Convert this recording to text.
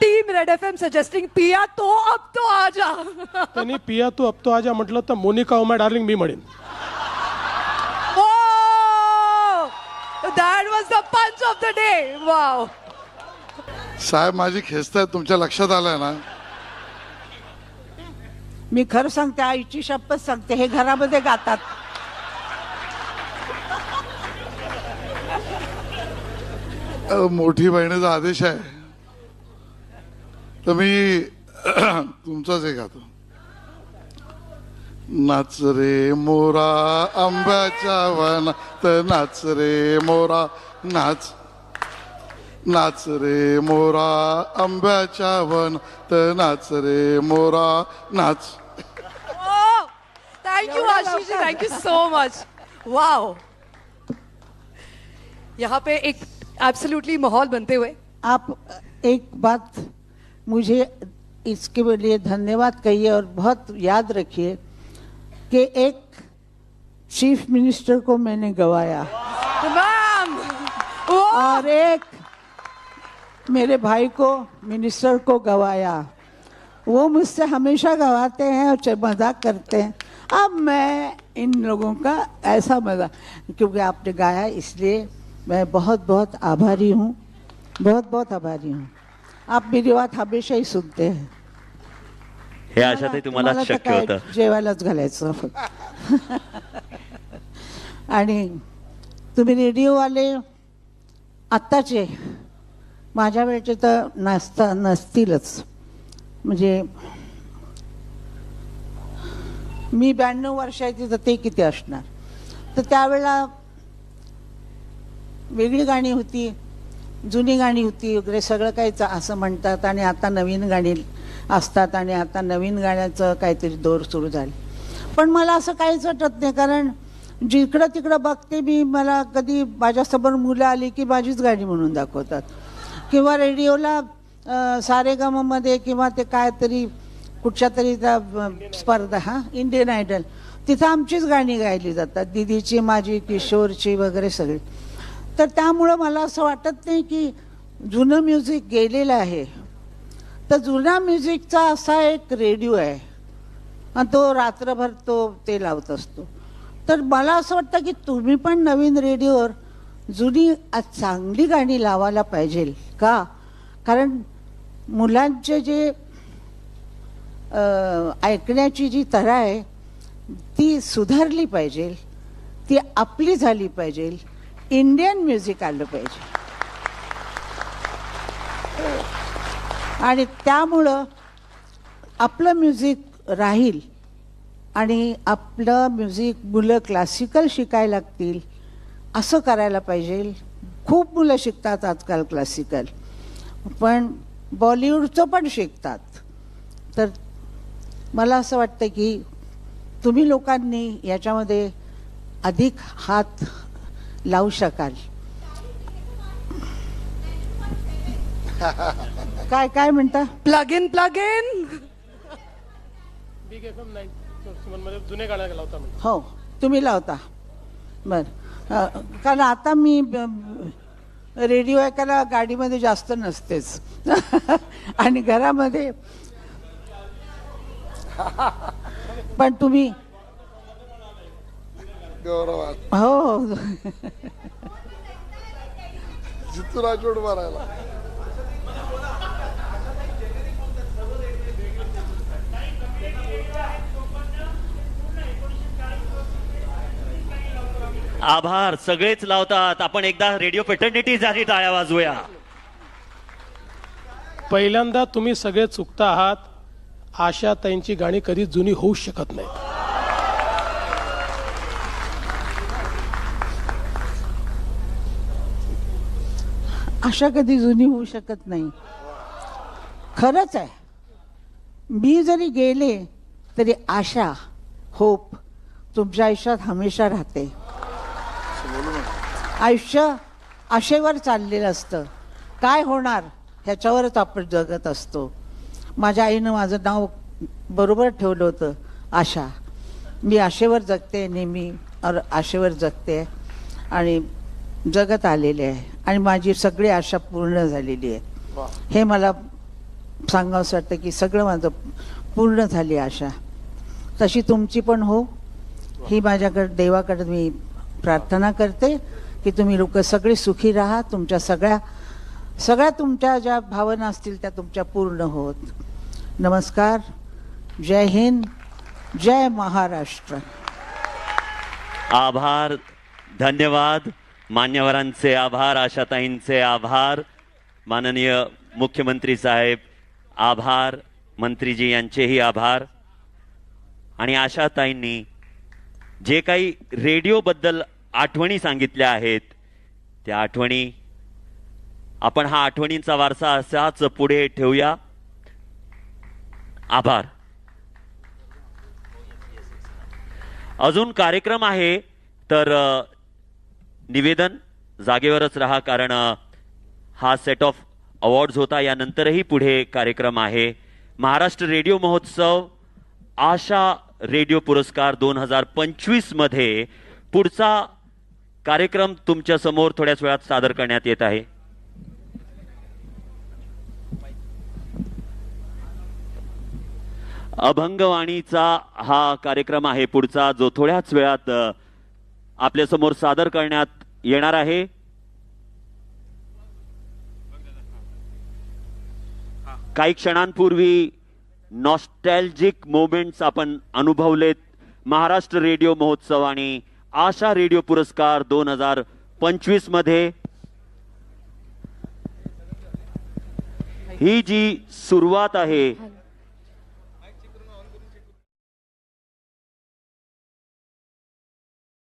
Team red F M suggesting पिया तो अब तो आजा त्यांनी पिया तू अब तो आजा म्हटलं तर मोनिका ओमा डार्लिंग मी म्हणेन. That was the punch of the day wow साहेब माझी खेचतायत तुमच्या लक्षात आलंय ना? मी खरं सांगते आईची शपथ सांगते हे घरामध्ये गातात. अ, मोठी बहिणीचा आदेश आहे. तर मी तुमचाच एक गातो. नाच रे मोरा आंब्याच्या वनात नाच रे मोरा नाच. नाच रे मोरा आंब्याच्या वनात नाच रे मोरा नाच. Thank you Ashish ji. Thank you so much wow यहाँ पे एक एब्सोल्युटली माहौल बनते हुए आप एक बात मुझे इसके लिए धन्यवाद कहिए और बहुत याद रखिए कि एक चीफ मिनिस्टर को मैंने गवाया। और एक मेरे भाई को मिनिस्टर को गवाया। वो मुझसे हमेशा गवाते हैं और मज़ाक करते हैं। अब मैं इन लोगों का ऐसा मज़ाक क्योंकि आपने गाया इसलिए मैं बहुत बहुत आभारी हूँ। बहुत बहुत आभारी हूँ। आप मेरी बात हमेशा ही सुनते हैं। हे आशाताई तुम्हाला तर शक्य काय होतं. जेवायलाच घालायचं. आणि तुम्ही रेडिओवाले आत्ताचे माझ्या वेळचे तर नसता नसतीलच. म्हणजे मी ब्याण्णव वर्षाची तर ते किती असणार? तर त्यावेळेला वेगळी गाणी होती. जुनी गाणी होती वगैरे सगळं काही असं म्हणतात आणि आता नवीन गाणी असतात आणि आता नवीन गाण्याचं काहीतरी दौर सुरू झाले. पण मला असं काहीच वाटत नाही कारण जिकडं तिकडं बघते मी मला कधी माझ्यासमोर मुलं आली की माझीच गाणी म्हणून दाखवतात. किंवा रेडिओला अं, किंवा ते काहीतरी कुठच्या तरी त्या स्पर्धा हां इंडियन आयडल तिथं आमचीच गाणी गायली जातात. दिदीची माझी किशोरची वगैरे सगळी. तर त्यामुळं मला असं वाटत नाही की जुनं म्युझिक गेलेलं आहे. तर जुन्या म्युझिकचा असा एक रेडिओ आहे. आणि तो रात्रभर तो ते लावत असतो. तर मला असं वाटतं की तुम्ही पण नवीन रेडिओवर जुनी चांगली गाणी लावायला पाहिजे का? कारण मुलांचे जे ऐकण्याची जी तरा आहे ती सुधारली पाहिजे ती आपली झाली पाहिजे इंडियन म्युझिक आलं पाहिजे. आणि त्यामुळं आपलं म्युझिक राहील आणि आपलं म्युझिक मुलं क्लासिकल शिकायला लागतील असं करायला पाहिजे. खूप मुलं शिकतात आजकाल क्लासिकल पण बॉलिवूडचं पण शिकतात. तर मला असं वाटतं की तुम्ही लोकांनी याच्यामध्ये अधिक हात लावू शकाल. काय काय म्हणता? Plug in plug in big FM nine nine मध्ये जुने लावता म्हणजे हो तुम्ही लावता. बर. कारण आता मी ब- रेडिओ ऐकायला गाडीमध्ये जास्त नसतेच. आणि घरामध्ये. पण तुम्ही गौरवात. हो. हो जितू राजवड मारायला. आभार सगळेच लावतात. आपण एकदा रेडिओ पेटर्निटी झाली टाळ्या वाजवूया. पहिल्यांदा तुम्ही सगळे चुकता आहात. आशा ताईंची गाणी कधी जुनी होऊ शकत नाही अशा कधी जुनी होऊ शकत नाही. खरंच आहे. मी जरी गेले तरी आशा होप तुमच्या आयुष्यात हमेशा राहते. आयुष्य आशेवर चाललेलं असतं. काय होणार ह्याच्यावरच आपण जगत असतो. माझ्या आईनं माझं नाव बरोबर ठेवलं होतं आशा. मी आशेवर जगते नेहमी आशेवर जगते. आणि जगत आलेले आहे. आणि माझी सगळी आशा पूर्ण झालेली आहे. हे मला सांगावंसं वाटतं की सगळं माझं पूर्ण झाली आशा. तशी तुमची पण हो. ही माझ्याकडे देवाकडे मी प्रार्थना करते की तुम्ही लोक सगळे सुखी राहा. तुमच्या सगळ्या सगळ्या तुमच्या ज्या भावना असतील त्या तुमच्या पूर्ण होत. नमस्कार. जय हिंद. जय महाराष्ट्र. आभार. धन्यवाद. मान्यवरांचे आभार आशाताईंचे आभार माननीय मुख्यमंत्री साहेब आभार मंत्रीजी यांचेही आभार. आणि आशाताईंनी जे काही रेडिओबद्दल आठवणी सांगितल्या आहेत त्या आठवणी आपण हा आठवणींचा वारसा असाच पुढे ठेवूया. आभार. अजून कार्यक्रम आहे तर निवेदन जागेवरच राहा कारण हा सेट ऑफ अवॉर्ड्स होता. यानंतरही पुढे कार्यक्रम आहे. महाराष्ट्र रेडिओ महोत्सव आशा रेडिओ पुरस्कार दोन हजार पंचवीसमध्ये पुढचा कार्यक्रम तुमच्यासमोर थोड्याच वेळात सादर करण्यात येत आहे. अभंगवाणीचा हा कार्यक्रम आहे पुढचा जो थोड्याच वेळात आपल्यासमोर आपल्यासमोर सादर करण्यात येणार आहे. काही क्षणांपूर्वी नॉस्टॅल्जिक मोमेंट्स आपण अनुभवलेत. महाराष्ट्र रेडिओ महोत्सव आणि आशा रेडिओ पुरस्कार दोन हजार पंचवीसमध्ये. ही जी सुरुवात आहे